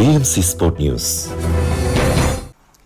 B M C sport news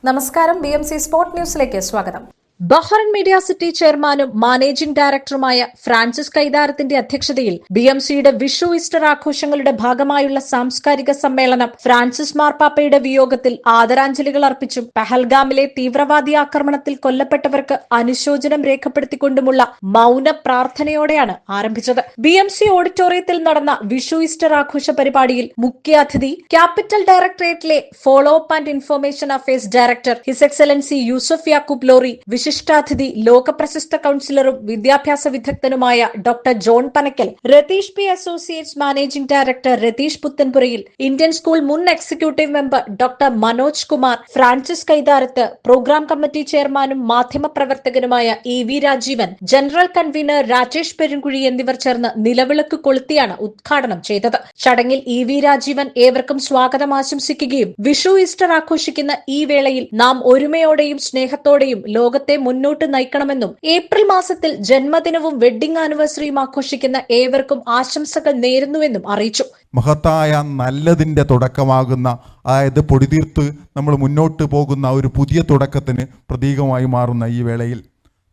നമസ്കാരം. B M C sport ന്യൂസിലേക്ക് സ്വാഗതം. ബഹ്റൻ മീഡിയ സിറ്റി ചെയർമാനും മാനേജിംഗ് ഡയറക്ടറുമായ ഫ്രാൻസിസ് കൈതാരത്തിന്റെ അധ്യക്ഷതയിൽ ബി എം സിയുടെ വിഷു ഈസ്റ്റർ ആഘോഷങ്ങളുടെ ഭാഗമായുള്ള സാംസ്കാരിക സമ്മേളനം ഫ്രാൻസിസ് മാർപ്പാപ്പയുടെ വിയോഗത്തിൽ ആദരാഞ്ജലികൾ അർപ്പിച്ചും പെഹൽഗാമിലെ തീവ്രവാദി ആക്രമണത്തിൽ കൊല്ലപ്പെട്ടവർക്ക് അനുശോചനം രേഖപ്പെടുത്തിക്കൊണ്ടുമുള്ള മൗന പ്രാർത്ഥനയോടെയാണ് ആരംഭിച്ചത്. ബി എം സി ഓഡിറ്റോറിയത്തിൽ നടന്ന വിഷു ഈസ്റ്റർ ആഘോഷ പരിപാടിയിൽ മുഖ്യാതിഥി capital ഡയറക്ടറേറ്റിലെ follow up and information affairs director his excellency Yusuf Yaqoob Lori വിശിഷ്ടാതിഥി ലോകപ്രശസ്ത കൌൺസിലറും വിദ്യാഭ്യാസ വിദഗ്ധനുമായ doctor John Panakkal Ratheesh P associates managing director Ratheesh Puthenpurayil Indian school മുൻ executive member doctor Manoj Kumar Francis Kaitharath program committee ചെയർമാനും മാധ്യമപ്രവർത്തകനുമായ E V Rajeevan general convener Rajesh Perunkuzhi എന്നിവർ ചേർന്ന് നിലവിളക്ക് കൊളുത്തിയാണ് ഉദ്ഘാടനം ചെയ്തത്. ചടങ്ങിൽ ഇ വി രാജീവൻ ഏവർക്കും സ്വാഗതം ആശംസിക്കുകയും വിഷു ഈസ്റ്റർ ആഘോഷിക്കുന്ന ഈ വേളയിൽ നാം ഒരുമയോടെയും സ്നേഹത്തോടെയും ലോകത്തെ മുന്നോട്ട് നയിക്കണമെന്നും ഏപ്രിൽ മാസത്തിൽ ജന്മദിനവും വെഡ്ഡിംഗ് ആനിവേഴ്സറിയും ആഘോഷിക്കുന്ന ഏവർക്കും ആശംസകൾ നേരുന്നുവെന്നും അറിയിച്ചു. മഹത്തായ നല്ലതിന്റെ തുടക്കമാകുന്ന അതായത് പൊടിതീർത്ത് നമ്മൾ മുന്നോട്ട് പോകുന്ന ഒരു പുതിയ തുടക്കത്തിന് പ്രതീകമായി മാറുന്ന ഈ വേളയിൽ.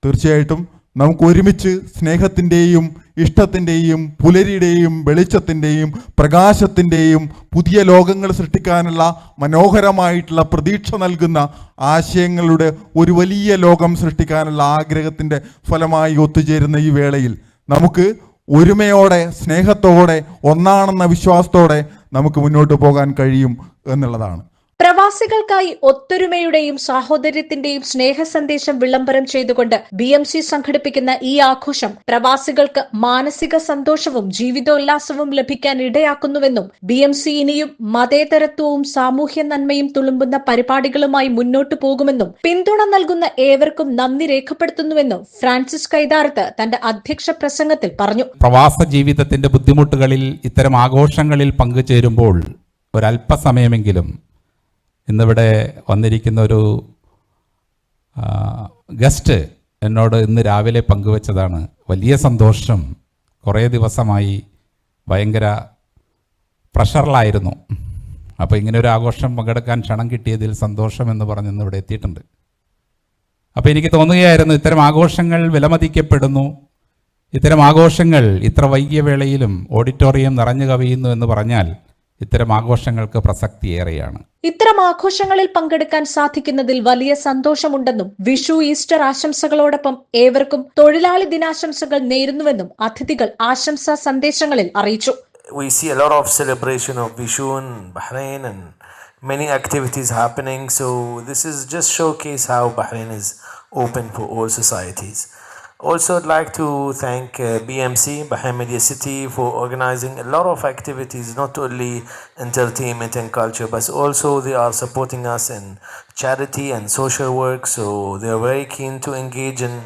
തീർച്ചയായിട്ടും നമുക്ക് ഒരുമിച്ച് സ്നേഹത്തിന്റെയും ഇഷ്ടത്തിന്റെയും പുലരിയുടെയും വെളിച്ചത്തിന്റെയും പ്രകാശത്തിന്റെയും പുതിയ ലോകങ്ങൾ സൃഷ്ടിക്കാനുള്ള മനോഹരമായിട്ടുള്ള പ്രതീക്ഷ നൽകുന്ന ആശയങ്ങളുടെ ഒരു വലിയ ലോകം സൃഷ്ടിക്കാനുള്ള ആഗ്രഹത്തിന്റെ ഫലമായി ഒത്തുചേരുന്ന ഈ വേളയിൽ നമുക്ക് ഒരുമയോടെ സ്നേഹത്തോടെ ഒന്നാണെന്ന വിശ്വാസത്തോടെ നമുക്ക് മുന്നോട്ട് പോകാൻ കഴിയും എന്നുള്ളതാണ്. പ്രവാസികൾക്കായി ഒത്തൊരുമയുടെയും സാഹോദര്യത്തിന്റെയും സ്നേഹ സന്ദേശം വിളംബരം ചെയ്തുകൊണ്ട് ബി എം സി സംഘടിപ്പിക്കുന്ന ഈ ആഘോഷം പ്രവാസികൾക്ക് മാനസിക സന്തോഷവും ജീവിതോല്ലാസവും ലഭിക്കാൻ ഇടയാക്കുന്നുവെന്നും ബി എം സി ഇനിയും മതേതരത്വവും സാമൂഹ്യ നന്മയും തുളുമ്പുന്ന പരിപാടികളുമായി മുന്നോട്ടു പോകുമെന്നും പിന്തുണ നൽകുന്ന ഏവർക്കും നന്ദി രേഖപ്പെടുത്തുന്നുവെന്നും ഫ്രാൻസിസ് കൈതാരത്ത് തന്റെ അധ്യക്ഷ പ്രസംഗത്തിൽ പറഞ്ഞു. പ്രവാസ ജീവിതത്തിന്റെ ബുദ്ധിമുട്ടുകളിൽ ഇത്തരം ആഘോഷങ്ങളിൽ പങ്കുചേരുമ്പോൾ ഒരല്പസമയമെങ്കിലും ഇന്നിവിടെ വന്നിരിക്കുന്ന ഒരു ഗസ്റ്റ് എന്നോട് ഇന്ന് രാവിലെ പങ്കുവച്ചതാണ്. വലിയ സന്തോഷം. കുറേ ദിവസമായി ഭയങ്കര പ്രഷറിലായിരുന്നു. അപ്പോൾ ഇങ്ങനെ ഒരു ആഘോഷം പങ്കെടുക്കാൻ ക്ഷണം കിട്ടിയതിൽ സന്തോഷം എന്ന് പറഞ്ഞ് ഇന്ന് ഇവിടെ എത്തിയിട്ടുണ്ട്. അപ്പോൾ എനിക്ക് തോന്നുകയായിരുന്നു ഇത്തരം ആഘോഷങ്ങൾ വിലമതിക്കപ്പെടുന്നു. ഇത്തരം ആഘോഷങ്ങൾ ഇത്ര വൈകിയ വേളയിലും ഓഡിറ്റോറിയം നിറഞ്ഞു കവിയുന്നു എന്ന് പറഞ്ഞാൽ ഇത്തരം ആഘോഷങ്ങൾക്ക് പ്രസക്തി ഏറെയാണ് ഇത്തരം ആഘോഷങ്ങളിൽ പങ്കെടുക്കാൻ സാധിക്കുന്നതിൽ വലിയ സന്തോഷമുണ്ടെന്നും വിഷു ഈസ്റ്റർ ആശംസകളോടൊപ്പം ഏവർക്കും തൊഴിലാളി ദിനാശംസകൾ നേരുന്നുവെന്നും അതിഥികൾ ആശംസാ സന്ദേശങ്ങളിൽ അറിയിച്ചു we see a lot of celebration of Vishu in Bahrain and many activities happening. So this is just showcase how Bahrain is open for all societies. Also, I'd like to thank uh, BMC, Bahrain Media City, for organizing a lot of activities, not only entertainment and culture, but also they are supporting us in charity and social work. So they are very keen to engage in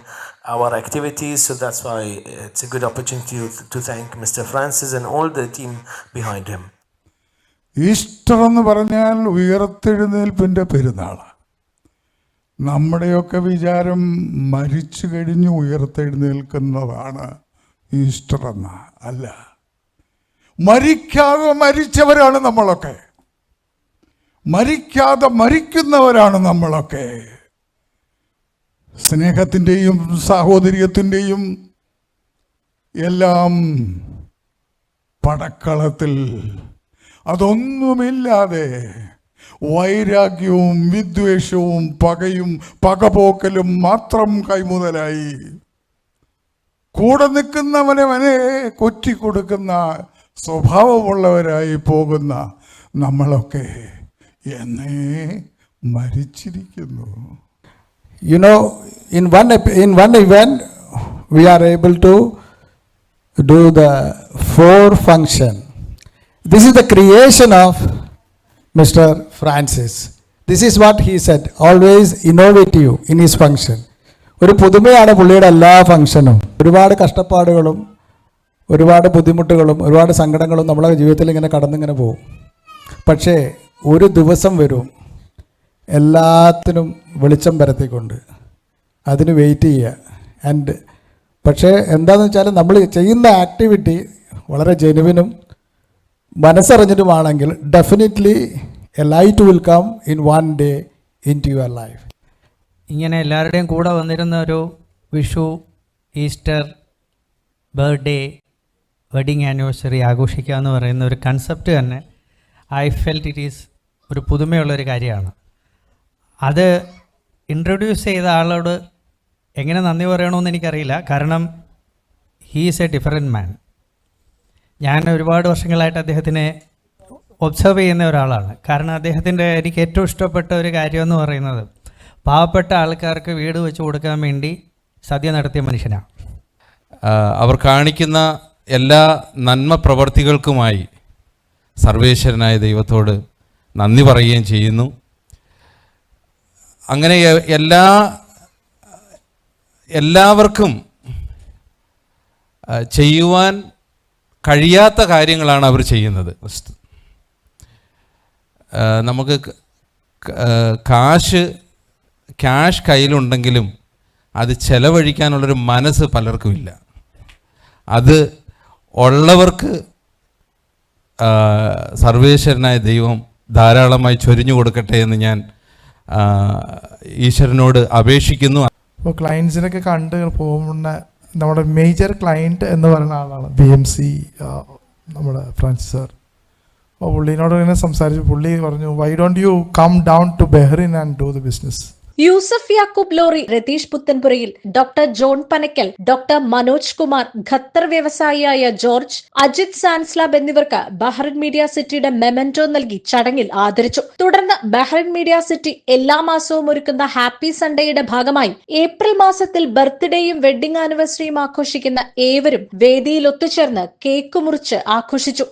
our activities. So that's why it's a good opportunity to, to thank Mr. Francis and all the team behind him. Easter എന്ന് പറഞ്ഞാൽ ഉയർത്തെഴുന്നേൽപ്പിൻ്റെ പെരുന്നാളാണ് നമ്മുടെയൊക്കെ വിചാരം മരിച്ചു കഴിഞ്ഞ് ഉയർത്തെഴുന്നേൽക്കുന്നതാണ് Easter എന്ന അല്ല. മരിക്കാതെ മരിച്ചവരാണ് നമ്മളൊക്കെ. മരിക്കാതെ മരിക്കുന്നവരാണ് നമ്മളൊക്കെ. സ്നേഹത്തിന്റെയും സാഹോദര്യത്തിന്റെയും എല്ലാം പടക്കളത്തിൽ. അതൊന്നുമില്ലാതെ വൈരാഗ്യവും വിദ്വേഷവും പകയും പകപോക്കലും മാത്രം കൈമുതലായി. കൂടെ നിൽക്കുന്നവനവനെ കൊറ്റിക്കൊടുക്കുന്ന സ്വഭാവമുള്ളവരായി പോകുന്ന നമ്മളൊക്കെ എന്നേ മരിച്ചിരിക്കുന്നു. You know in one in one event we are able to do the four function. This is the creation of mr Francis. This is what he said always innovative in his function. ഒരു പുതുമയാണ് പുള്ളിയുടെ എല്ലാ ഫങ്ഷനും ഒരുപാട് കഷ്ടപ്പാടുകളും ഒരുപാട് ബുദ്ധിമുട്ടുകളും ഒരുപാട് സങ്കടങ്ങളും നമ്മളെ ജീവിതത്തിൽ ഇങ്ങനെ കടന്നിങ്ങനെ പോകും. പക്ഷേ ഒരു ദിവസം വരും എല്ലാത്തിനും വെളിച്ചം പരത്തിക്കൊണ്ട് അതിന് വെയിറ്റ് ചെയ്യുക. ആൻഡ് പക്ഷേ എന്താണെന്ന് വെച്ചാൽ നമ്മൾ ചെയ്യുന്ന ആക്ടിവിറ്റി വളരെ ജെനുവിനും മനസ്സറിഞ്ഞിട്ടുമാണെങ്കിൽ definitely a light will come in one day into your life ഇങ്ങനെ എല്ലാവരുടെയും കൂടെ വന്നിരുന്ന ഒരു Vishu Easter birthday wedding anniversary ആഘോഷിക്കുക എന്ന് പറയുന്ന ഒരു കൺസെപ്റ്റ് തന്നെ ഐ ഫെൽറ്റ് ഇറ്റ് ഈസ് ഒരു പുതുമയുള്ളൊരു കാര്യമാണ്. അത് ഇൻട്രൊഡ്യൂസ് ചെയ്ത ആളോട് എങ്ങനെ നന്ദി പറയണമെന്ന് എനിക്കറിയില്ല. കാരണം ഹീസ് എ ഡിഫറെന്റ് മാൻ ഞാൻ ഒരുപാട് വർഷങ്ങളായിട്ട് അദ്ദേഹത്തിനെ ഒബ്സർവ് ചെയ്യുന്ന ഒരാളാണ്. കാരണം അദ്ദേഹത്തിന്റെ എനിക്ക് ഏറ്റവും ഇഷ്ടപ്പെട്ട ഒരു കാര്യം എന്ന് പറയുന്നത് പാവപ്പെട്ട ആൾക്കാർക്ക് വീട് വെച്ച് കൊടുക്കാൻ വേണ്ടി സദ്യ നടത്തിയ മനുഷ്യനാണ് അവർ കാണിക്കുന്ന എല്ലാ നന്മ പ്രവർത്തികൾക്കുമായി സർവേശ്വരനായ ദൈവത്തോട് നന്ദി പറയുകയും ചെയ്യുന്നു. അങ്ങനെ എല്ലാ എല്ലാവർക്കും ചെയ്യുവാൻ കഴിയാത്ത കാര്യങ്ങളാണ് അവർ ചെയ്യുന്നത്. നമുക്ക് കാശ് ക്യാഷ് കയ്യിലുണ്ടെങ്കിലും അത് ചെലവഴിക്കാനുള്ളൊരു മനസ്സ് പലർക്കും ഇല്ല അത് ഉള്ളവർക്ക് സർവേശ്വരനായ ദൈവം ധാരാളമായി ചൊരിഞ്ഞു കൊടുക്കട്ടെ എന്ന് ഞാൻ ഈശ്വരനോട് അപേക്ഷിക്കുന്നു. അപ്പോൾ ക്ലയൻസിനൊക്കെ കണ്ട് പോകുന്ന നമ്മുടെ മേജർ ക്ലയന്റ് എന്ന് പറയുന്ന ആളാണ് ബി എം സി നമ്മുടെ ഫ്രാൻസിസ് സാർ അപ്പോൾ പുള്ളീനോട് ഇങ്ങനെ സംസാരിച്ചു പുള്ളി പറഞ്ഞു why don't you come down to Bahrain and do the business Yusuf Yaqoob Lori Ratheesh Puthenpurayil doctor John Panakkal doctor Manoj Kumar Qatar വ്യവസായിയായ George Ajith സാൻസ്ലാബ് എന്നിവർക്ക് ബഹ്റിൻ മീഡിയ സിറ്റിയുടെ മെമന്റോ നൽകി ചടങ്ങിൽ ആദരിച്ചു. തുടർന്ന് ബഹ്റിൻ മീഡിയ സിറ്റി എല്ലാ മാസവും ഒരുക്കുന്ന ഹാപ്പി സൺഡേയുടെ ഭാഗമായി ഏപ്രിൽ മാസത്തിൽ ബർത്ത്ഡേയും വെഡിംഗ് ആനിവേഴ്സറിയും ആഘോഷിക്കുന്ന ഏവരും വേദിയിൽ ഒത്തുചേർന്ന് കേക്ക് മുറിച്ച് ആഘോഷിച്ചു.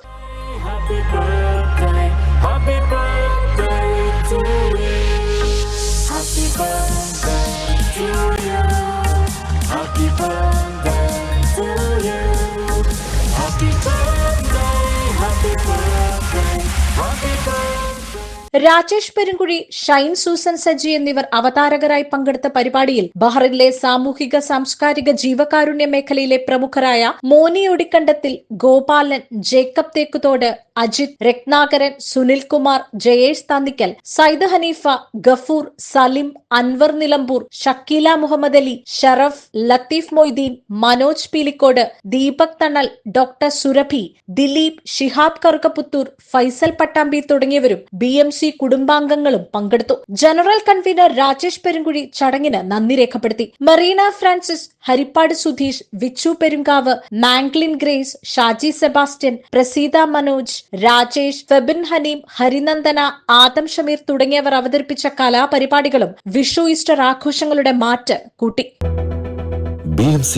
രാജേഷ് പെരുങ്കുഴി ഷൈൻ സൂസൻ സജി എന്നിവർ അവതാരകരായി പങ്കെടുത്ത പരിപാടിയിൽ ബഹ്റിനിലെ സാമൂഹിക സാംസ്കാരിക ജീവകാരുണ്യ മേഖലയിലെ പ്രമുഖരായ മോനി ഒടിക്കണ്ടത്തിൽ ഗോപാലൻ ജേക്കബ് തേക്കുതോട് അജിത് രത്നാകരൻ സുനിൽകുമാർ ജയേഷ് താന്നിക്കൽ സൈദ് ഹനീഫ ഗഫൂർ സലിം അൻവർ നിലമ്പൂർ ഷക്കീല മുഹമ്മദ് അലി ഷറഫ് ലത്തീഫ് മൊയ്തീൻ മനോജ് പീലിക്കോട് ദീപക് തണൽ ഡോക്ടർ സുരഭി ദിലീപ് ഷിഹാബ് കറുക്കപ്പുത്തൂർ ഫൈസൽ പട്ടാമ്പി തുടങ്ങിയവരും ബി എം സി കുടുംബാംഗങ്ങളും പങ്കെടുത്തു. ജനറൽ കൺവീനർ രാജേഷ് പെരുങ്കുഴി ചടങ്ങിന് നന്ദി രേഖപ്പെടുത്തി. Marina Francis Harippad Sudheesh Vichu Perumkavu Manglin grace Shaji Sebastian Praseetha Manoj Rajesh Febin Haneem Harinandana Adam Shameer തുടങ്ങിയവർ അവതരിപ്പിച്ച കലാപരിപാടികളും വിഷു ഈസ്റ്റർ ആഘോഷങ്ങളുടെ മാറ്റ് കൂട്ടി.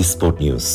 Sport News.